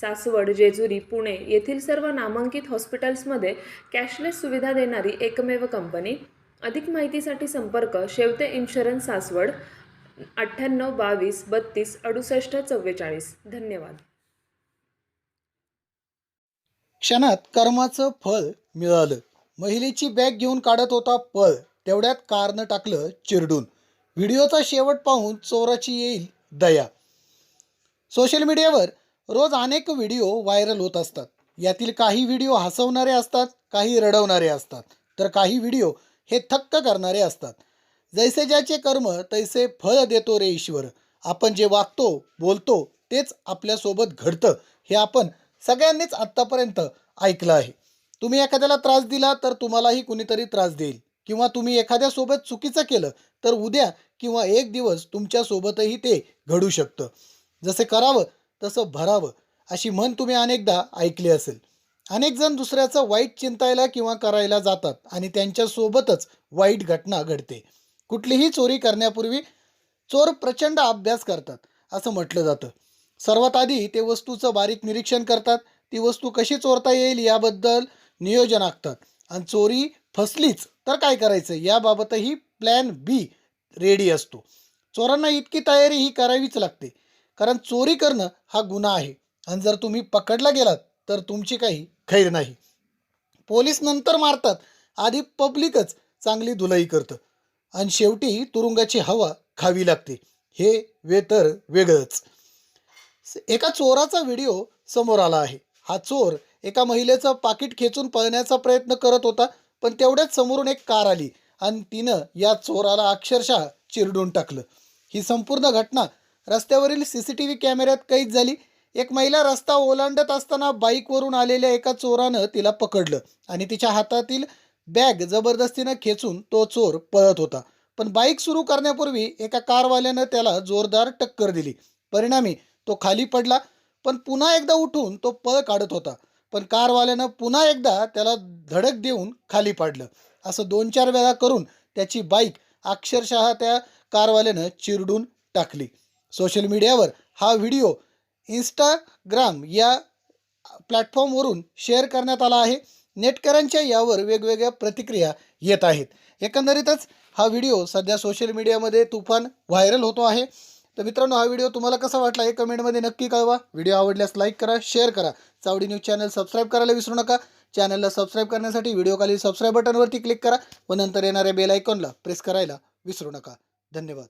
सासवड जेजुरी पुणे येथील सर्व नामांकित हॉस्पिटल्समध्ये कॅशलेस सुविधा देणारी एकमेव कंपनी. अधिक माहितीसाठी संपर्क शेवते इन्शुरन्स सासवड अठ्ठ्याण्णव बावीस बत्तीस अडुसष्ट चव्वेचाळीस. धन्यवाद. क्षणात कर्माचं फळ मिळालं. महिलेची बॅग घेऊन काढत होता पळ. तेवढ्यात कारनं टाकलं चिरडून. व्हिडिओचा शेवट पाहून चोराची येईल दया. सोशल मीडियावर रोज अनेक व्हिडिओ व्हायरल होत असतात. यातील काही व्हिडिओ हसवणारे असतात काही रडवणारे असतात. तर काही व्हिडिओ हे थक्क करणारे असतात. जैसे ज्याचे कर्म तैसे फळ देतो रे ईश्वर. आपण जे वागतो बोलतो तेच आपल्यासोबत घडतं हे आपण सगळ्यांनीच आत्तापर्यंत ऐकलं आहे. तुम्ही एखाद्याला त्रास दिला तर तुम्हालाही कुणीतरी त्रास देईल. किंवा तुम्ही एखाद्यासोबत चुकीचं केलं तर उद्या किंवा एक दिवस तुमच्यासोबतही ते घडू शकतं. जसे करावं तसं भरावं अशी म्हण तुम्ही अनेकदा ऐकली असेल. अनेक जण दुसऱ्याचं वाईट चिंतायला किंवा करायला जातात आणि त्यांच्यासोबतच वाईट घटना घडते. कुठलीही चोरी करण्यापूर्वी चोर प्रचंड अभ्यास करतात असं म्हटलं जातं. सर्वात आधी ते वस्तूचं बारीक निरीक्षण करतात. ती वस्तू कशी चोरता येईल याबद्दल नियोजन आखतात. आणि चोरी फसलीच तर काय करायचं? याबाबतही प्लॅन बी रेडी असतो. चोरांना इतकी तयारी ही करावीच लागते. कारण चोरी करणं हा गुन्हा आहे. आणि जर तुम्ही पकडला गेलात तर तुमची काही खैर नाही. पोलीस नंतर मारतात. आधी पब्लिकच चांगली धुलाई करतं. आणि शेवटी तुरुंगाची हवा खावी लागते. हे वे तर वेगळंच. एका चोराचा व्हिडिओ समोर आला आहे. हा चोर एका महिलेचं पाकिट खेचून पळण्याचा प्रयत्न करत होता पण तेवढ्याच समोरून एक कार आली आणि तिनं या चोराला अक्षरशः चिरडून टाकलं. ही संपूर्ण घटना रस्त्यावरील सी सी टी व्ही कॅमेऱ्यात कैद झाली. एक महिला रस्ता ओलांडत असताना बाईकवरून आलेल्या एका चोरानं तिला पकडलं आणि तिच्या हातातील बॅग जबरदस्तीनं खेचून तो चोर पळत होता. पण बाईक सुरू करण्यापूर्वी एका कारवाल्यानं त्याला जोरदार टक्कर दिली. परिणामी तो खाली पडला पण पुन्हा एकदा उठून तो पळ काढत होता. पण कारवाल्यानं पुन्हा एकदा त्याला धडक देऊन खाली पाडलं. असं दोन चार वेळा करून त्याची बाईक अक्षरशः त्या कारवाल्यानं चिरडून टाकली. सोशल मीडियावर हा व्हिडिओ इंस्टाग्राम या प्लॅटफॉर्मवरून शेअर करण्यात आला आहे. नेटकऱ्यांच्या यावर वेगवेगळ्या प्रतिक्रिया येत आहेत. एकंदरीतच हा व्हिडिओ सध्या सोशल मीडियामध्ये तुफान व्हायरल होतो आहे. तर मित्रांनो हा व्हिडिओ तुम्हाला कसा वाटला हे कमेंटमध्ये नक्की कळवा. व्हिडिओ आवडल्यास लाईक करा शेअर करा. चावडी न्यूज चॅनल सबस्क्राईब करायला विसरू नका. चॅनलला सबस्क्राईब करण्यासाठी व्हिडिओ खाली सबस्क्राईब बटनवरती क्लिक करा व नंतर येणाऱ्या बेल आयकॉनला प्रेस करायला विसरू नका. धन्यवाद.